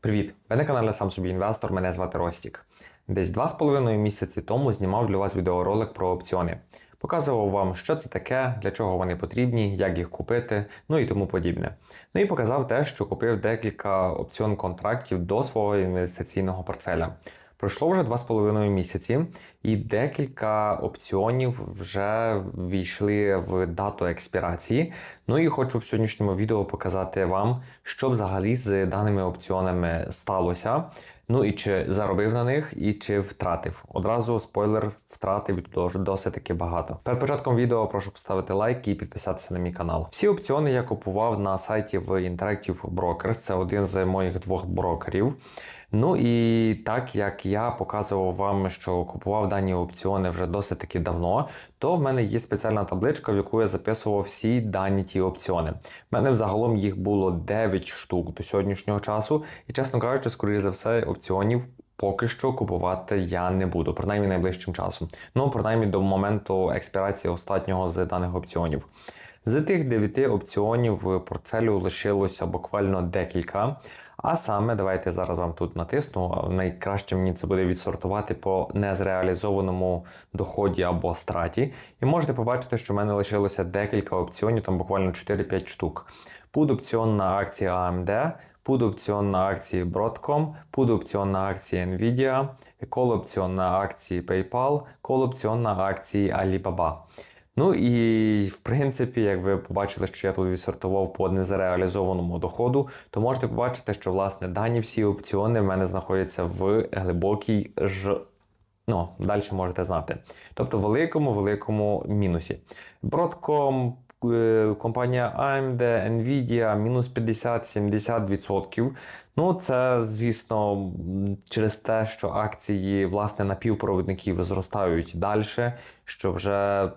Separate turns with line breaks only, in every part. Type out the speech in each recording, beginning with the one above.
Привіт! Ви на каналі Сам собі інвестор. Мене звати Ростік. Десь два з половиною місяці тому знімав для вас відеоролик про опціони. Показував вам, що це таке, для чого вони потрібні, як їх купити, ну і тому подібне. Ну і показав те, що купив декілька опціон контрактів до свого інвестиційного портфеля. Пройшло вже два з половиною місяці, і декілька опціонів вже війшли в дату експірації. Ну і хочу в сьогоднішньому відео показати вам, що взагалі з даними опціонами сталося. Ну і чи заробив на них, і чи втратив. Одразу спойлер втратив досить таки багато. Перед початком відео прошу поставити лайк і підписатися на мій канал. Всі опціони я купував на сайті в Interactive Brokers, це один з моїх двох брокерів. Ну і так як я показував вам, що купував дані опціони вже досить таки давно, то в мене є спеціальна табличка, в яку я записував всі дані ті опціони. В мене взагалом їх було 9 штук до сьогоднішнього часу, і чесно кажучи, скоріше за все, опціонів. Поки що купувати я не буду, принаймні найближчим часом. Ну, принаймні до моменту експірації останнього з даних опціонів. З тих 9 опціонів в портфелю лишилося буквально декілька. А саме, давайте зараз вам тут натисну. Найкраще мені це буде відсортувати по незреалізованому доході або страті. І можете побачити, що в мене лишилося декілька опціонів, там буквально 4-5 штук. Пуд опціон на акції AMD, пуд опціон на акції Broadcom, пуд опціон на акції Nvidia, кол опціон на акції PayPal, кол опціон на акції Alibaba. Ну і в принципі, як ви побачили, що я тут відсортував по незареалізованому доходу, то можете побачити, що власне дані всі опціони в мене знаходяться в глибокій ж. Ну, далі можете знати. Тобто великому-великому мінусі. Broadcom, е, компанія AMD, Nvidia, мінус 50-70%. Ну, це, звісно, через те, що акції власне напівпровідників зростають далі, що вже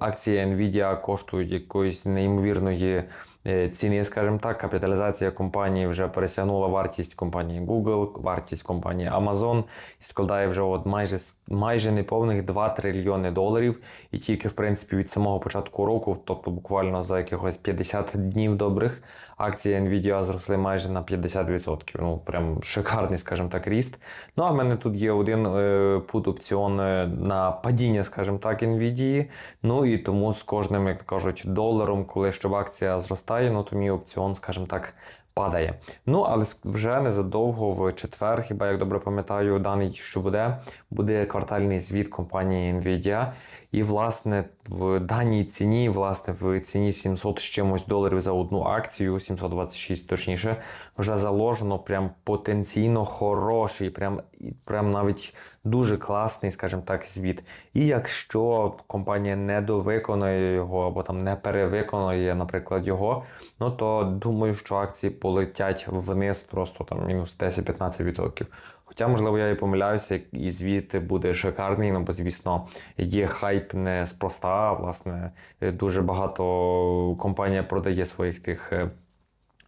акції Nvidia коштують якоїсь неймовірної е, ціни, скажімо так, капіталізація компанії вже пересягнула вартість компанії Google, вартість компанії Amazon і складає вже от майже майже неповних 2 трильйони доларів. І тільки в принципі від самого початку року, тобто буквально за якихось 50 днів добрих, акції Nvidia зросли майже на 50%. Ну, прям шикарний, скажімо так, ріст. Ну, а в мене тут є один е, пут опціон е, на падіння, скажімо так, Nvidia. Ну і тому з кожним, як кажуть, доларом, коли щоб акція зростає, ну то мій опціон, скажімо так, падає. Ну, але вже незадовго в четвер, хіба як добре пам'ятаю, даний, що буде, буде квартальний звіт компанії Nvidia. І, власне, в даній ціні, власне, в ціні 700 з чимось доларів за одну акцію, 726 точніше, вже заложено прям потенційно хороший, прям, прям навіть дуже класний, скажімо так, звіт. І якщо компанія не довиконує його або там не перевиконує, наприклад, його, ну то думаю, що акції полетять вниз просто там мінус 10-15%. Хоча, можливо, я і помиляюся, і звіт буде шикарний, ну бо, звісно, є хайп не спроста. Власне, дуже багато компанія продає своїх тих.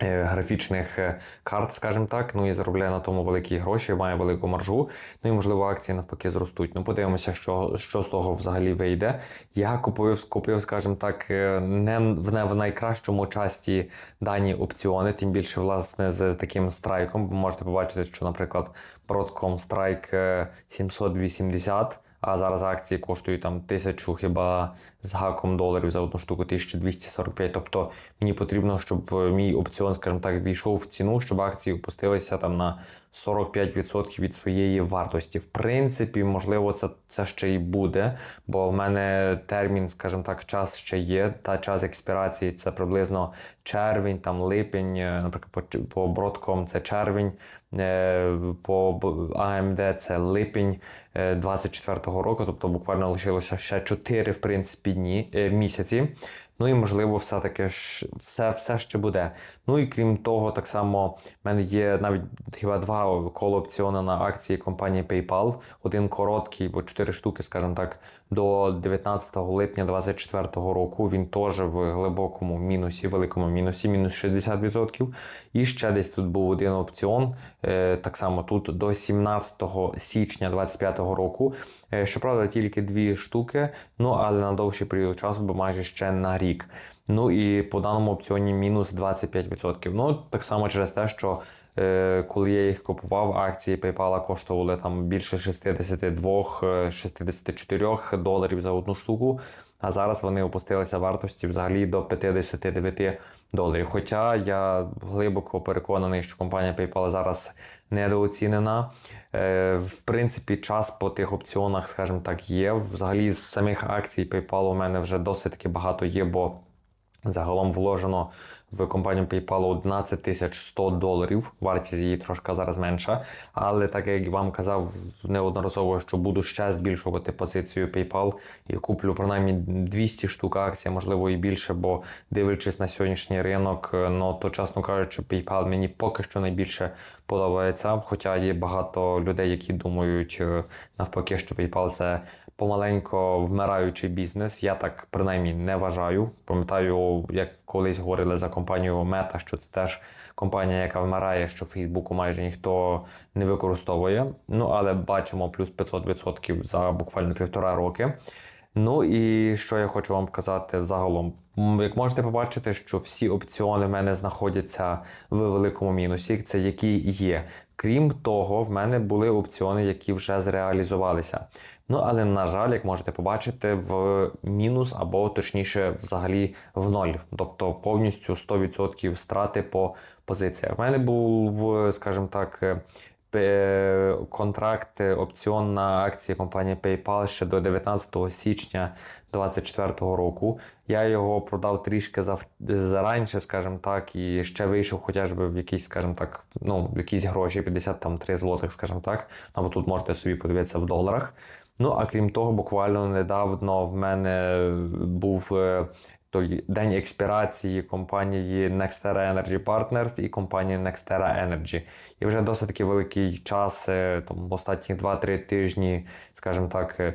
Е, графічних е, карт, скажімо так, ну і заробляє на тому великі гроші, має велику маржу. Ну і можливо акції навпаки зростуть. Ну, подивимося, що що з того взагалі вийде. Я купив, скупив, скажімо так, е, не в не в найкращому часті дані опціони, тим більше, власне, з таким страйком. Ви можете побачити, що, наприклад, Broadcom Strike 780 а зараз акції коштують там тисячу хіба з гаком доларів за одну штуку 1245. Тобто мені потрібно, щоб мій опціон, скажімо так, війшов в ціну, щоб акції опустилися там на 45% від своєї вартості. В принципі, можливо, це це ще й буде, бо в мене термін, скажімо так, час ще є. Та час експірації це приблизно червень, там липень, е, наприклад, по, по Broadcom це червень, е, по AMD це липень 24-го е, року, тобто буквально лишилося ще 4 в принципі, дні місяці. Ну і можливо, все-таки все все що буде. Ну і крім того, так само в мене є навіть хіба два коло опціони на акції компанії PayPal. Один короткий, бо чотири штуки, скажімо так, до 19 липня 2024 року. Він теж в глибокому мінусі, великому мінусі, мінус 60%. І ще десь тут був один опціон. Е, так само тут до 17 січня 2025 року. Е, щоправда, тільки дві штуки, ну але на довший період часу, бо майже ще на рік. Ну і по даному опціоні мінус 25%. Ну, так само через те, що Коли я їх купував, акції PayPal коштували там більше 62 е, 64 доларів за одну штуку. А зараз вони опустилися вартості взагалі до 59 доларів. Хоча я глибоко переконаний, що компанія PayPal зараз недооцінена. Е, В принципі, час по тих опціонах, скажімо так, є. Взагалі, з самих акцій PayPal у мене вже досить таки багато є, бо загалом вложено в компанію PayPal 11 тисяч 100 доларів. Вартість її трошки зараз менша. Але так як вам казав неодноразово, що буду ще збільшувати позицію PayPal і куплю принаймні 200 штук акцій, можливо і більше, бо дивлячись на сьогоднішній ринок, е, ну то чесно кажучи, PayPal мені поки що найбільше подобається. Хоча є багато людей, які думають е, навпаки, що PayPal це помаленько вмираючий бізнес. Я так принаймні не вважаю. Пам'ятаю, як колись говорили за компанію Мета, що це теж компанія, яка вмирає, що Фейсбуку майже ніхто не використовує. Ну але бачимо плюс 500% за буквально півтора роки. Ну і що я хочу вам показати загалом. Як можете побачити, що всі опціони в мене знаходяться в великому мінусі, це які є. Крім того, в мене були опціони, які вже зреалізувалися. Ну але на жаль, як можете побачити, в мінус або точніше, взагалі в ноль, тобто повністю 100% страти по позиціях. В мене був, скажімо так, е, контракт, е, опціон на акції компанії PayPal ще до 19 січня 2024 року. Я його продав трішки зав... зараніше, скажімо так, і ще вийшов хоча б в якісь, скажімо так, ну, в якісь гроші, 53 злотих, скажімо так. Або тут можете собі подивитися в доларах. Ну, а крім того, буквально недавно в мене був е, той день експірації компанії Nextera Energy Partners і компанії Nextera Energy. І вже досить таки великий час, е, там останні 2-3 тижні, скажімо так.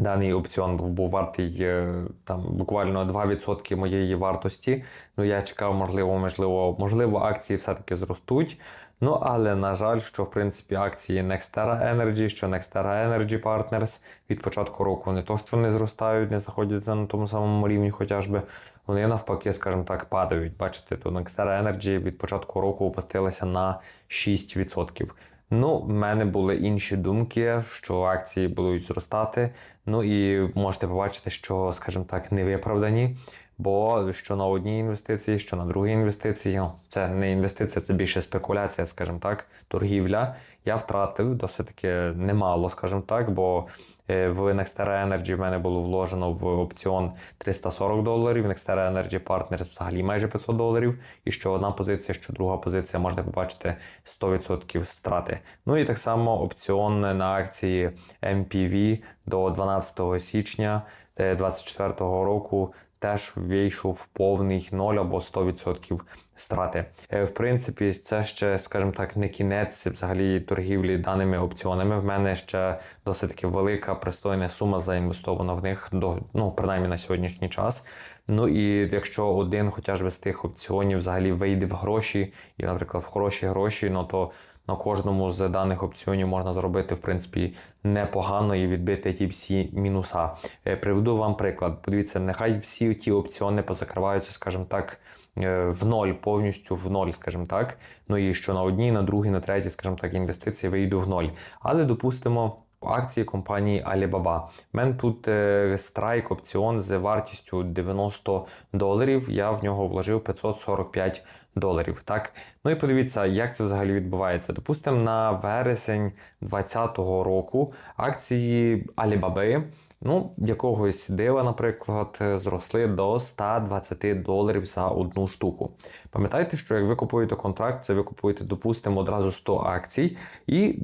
Даний опціон був, вартий е, там буквально 2% моєї вартості. Ну я чекав, можливо, можливо, можливо, акції все-таки зростуть. Ну але на жаль, що в принципі акції Nextera Energy, що Nextera Energy Partners від початку року не то, що не зростають, не знаходяться на тому самому рівні, хоча би вони навпаки, скажімо так, падають. Бачите, то Nextera Energy від початку року опустилися на 6%. Ну, в мене були інші думки, що акції будуть зростати. Ну і можете побачити, що, скажімо так, не виправдані. Бо що на одній інвестиції, що на другій інвестиції, ну, це не інвестиція, це більше спекуляція, скажімо так, торгівля. Я втратив досить таки немало, скажімо так, бо е, в Nextera Energy в мене було вложено в опціон 340 доларів, в Nextera Energy Partners взагалі майже 500 доларів. І що одна позиція, що друга позиція, можете побачити 100% страти. Ну і так само опціон на акції MPV до 12 січня 2024 року теж вийшов повний 0 або 100% страти. Е, В принципі, це ще, скажімо так, не кінець взагалі торгівлі даними опціонами. В мене ще досить таки велика пристойна сума заінвестована в них до ну принаймні на сьогоднішній час. Ну і якщо один, хоча б з тих опціонів взагалі вийде в гроші, і, наприклад, в хороші гроші, ну то на кожному з даних опціонів можна зробити, в принципі, непогано і відбити ті всі мінуса. Е, Приведу вам приклад. Подивіться, нехай всі ті опціони позакриваються, скажімо так, е, в ноль, повністю в ноль, скажімо так. Ну і що на одній, на другій, на третій, скажімо так, інвестиції вийду в ноль. Але допустимо. Акції компанії Alibaba. У мене тут е, страйк опціон з вартістю 90 доларів. Я в нього вложив 545 доларів. Так, ну і подивіться, як це взагалі відбувається. Допустимо, на вересень 2020 року акції Alibaba Ну, якогось дива, наприклад, зросли до 120 доларів за одну штуку. Пам'ятайте, що як ви купуєте контракт, це ви купуєте, допустимо, одразу 100 акцій, і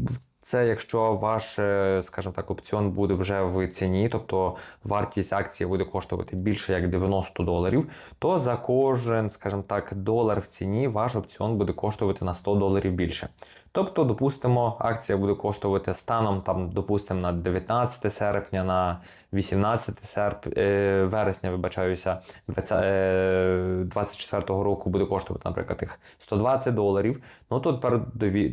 це якщо ваш, е, скажімо так, опціон буде вже в ціні, тобто вартість акції буде коштувати більше як 90 доларів, то за кожен, скажімо так, долар в ціні ваш опціон буде коштувати на 100 доларів більше. Тобто, допустимо, акція буде коштувати станом, там, допустимо, на 19 серпня, на 18 серп... е, вересня, вибачаюся, 20, е, 24 року буде коштувати, наприклад, їх 120 доларів. Ну то тепер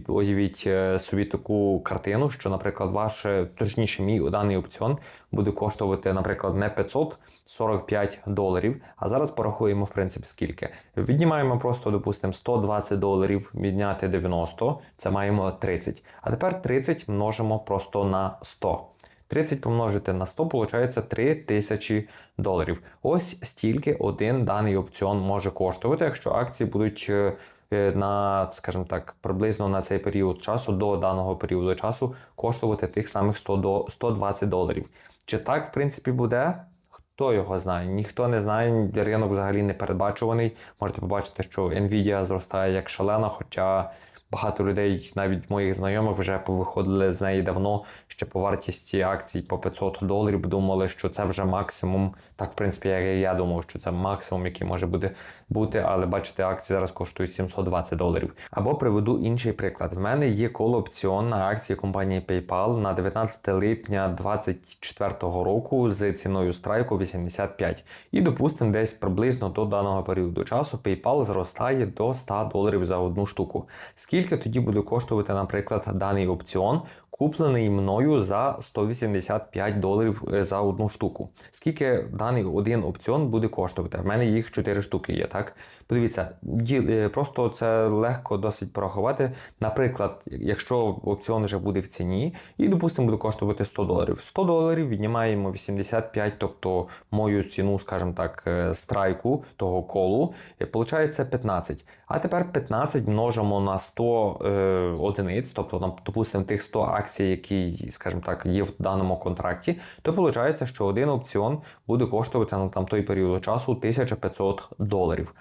уявіть е, собі таку картину, що, наприклад, ваш, точніше, мій даний опціон буде коштувати, наприклад, не 545 доларів. А зараз порахуємо, в принципі, скільки. Віднімаємо просто, допустимо, 120 доларів, відняти 90, це маємо 30. А тепер 30 множимо просто на 100. 30 помножити на 100, виходить 3 тисячі доларів. Ось стільки один даний опціон може коштувати, якщо акції будуть е, е, на, скажімо так, приблизно на цей період часу, до даного періоду часу, коштувати тих самих 100 до 120 доларів. Чи так, в принципі, буде? Хто його знає? Ніхто не знає, ринок взагалі не передбачуваний. Можете побачити, що Nvidia зростає як шалена, хоча багато людей, навіть моїх знайомих, вже повиходили з неї давно, ще по вартісті акцій по 500 доларів, думали, що це вже максимум. Так, в принципі, як і я думав, що це максимум, який може буде бути, але бачите, акції зараз коштують 720 доларів. Або приведу інший приклад. В мене є коло опціон на акції компанії PayPal на 19 липня 2024 року з ціною страйку 85. І допустимо, десь приблизно до даного періоду часу PayPal зростає до 100 доларів за одну штуку. Скільки тоді буде коштувати, наприклад, даний опціон? Куплений мною за 185 доларів е, за одну штуку. Скільки даний один опціон буде коштувати? В мене їх 4 штуки є, так? Подивіться, е, просто це легко досить порахувати. Наприклад, якщо опціон вже буде в ціні, і, допустимо, буде коштувати 100 доларів. 100 доларів віднімаємо 85, тобто мою ціну, скажімо так, е, страйку того колу, виходить 15. А тепер 15 множимо на 100 е, одиниць, тобто, допустимо, тих 100 акцій, які, скажімо так, є в даному контракті, то виходить, що один опціон буде коштувати на там той період часу 1500 доларів.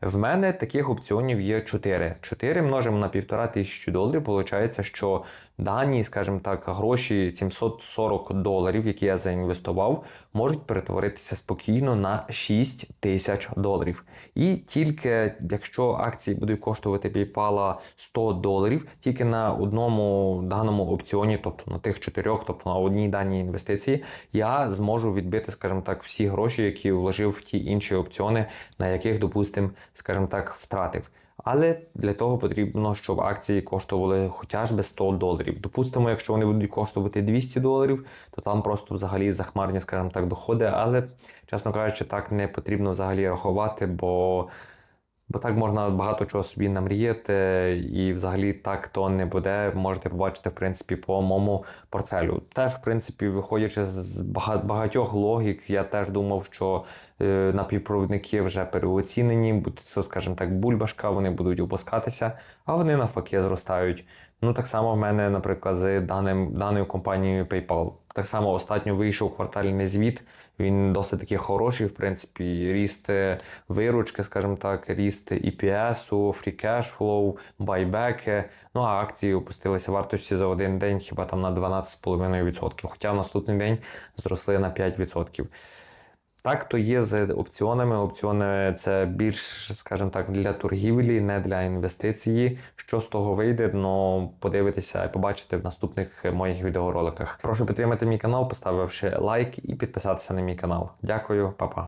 В мене таких опціонів є 4. 4 множимо на 1500 доларів, виходить, що дані, скажімо так, гроші 740 доларів, які я заінвестував, можуть перетворитися спокійно на 6 тисяч доларів. І тільки якщо акції будуть коштувати PayPal 100 доларів, тільки на одному даному опціоні, тобто на тих чотирьох, тобто на одній даній інвестиції, я зможу відбити, скажімо так, всі гроші, які вложив в ті інші опціони, на яких, допустимо, скажімо так, втратив. Але для того потрібно, щоб акції коштували хоча б 100 доларів. Допустимо, якщо вони будуть коштувати 200 доларів, то там просто взагалі захмарні, скажімо так, доходи. Але, чесно кажучи, так не потрібно взагалі рахувати, бо, бо так можна багато чого собі намріяти, і взагалі так то не буде. Можете побачити, в принципі, по моєму портфелю. Теж, в принципі, виходячи з багатьох логік, я теж думав, що е, напівпровідники вже переоцінені, це, скажімо так, бульбашка, вони будуть опускатися, а вони навпаки зростають. Ну так само в мене, наприклад, з даним, даною компанією PayPal. Так само останньо вийшов квартальний звіт. Він досить таки хороший, в принципі, ріст е, виручки, скажімо так, ріст EPS, free cash flow, байбеки. Ну а акції опустилися вартості за один день хіба там на 12,5%. Хоча в наступний день зросли на 5%. Так, то є з опціонами. Опціони це більш, скажімо так, для торгівлі, не для інвестиції. Що з того вийде, ну подивитися і побачити в наступних моїх відеороликах. Прошу підтримати мій канал, поставивши лайк і підписатися на мій канал. Дякую, па-па.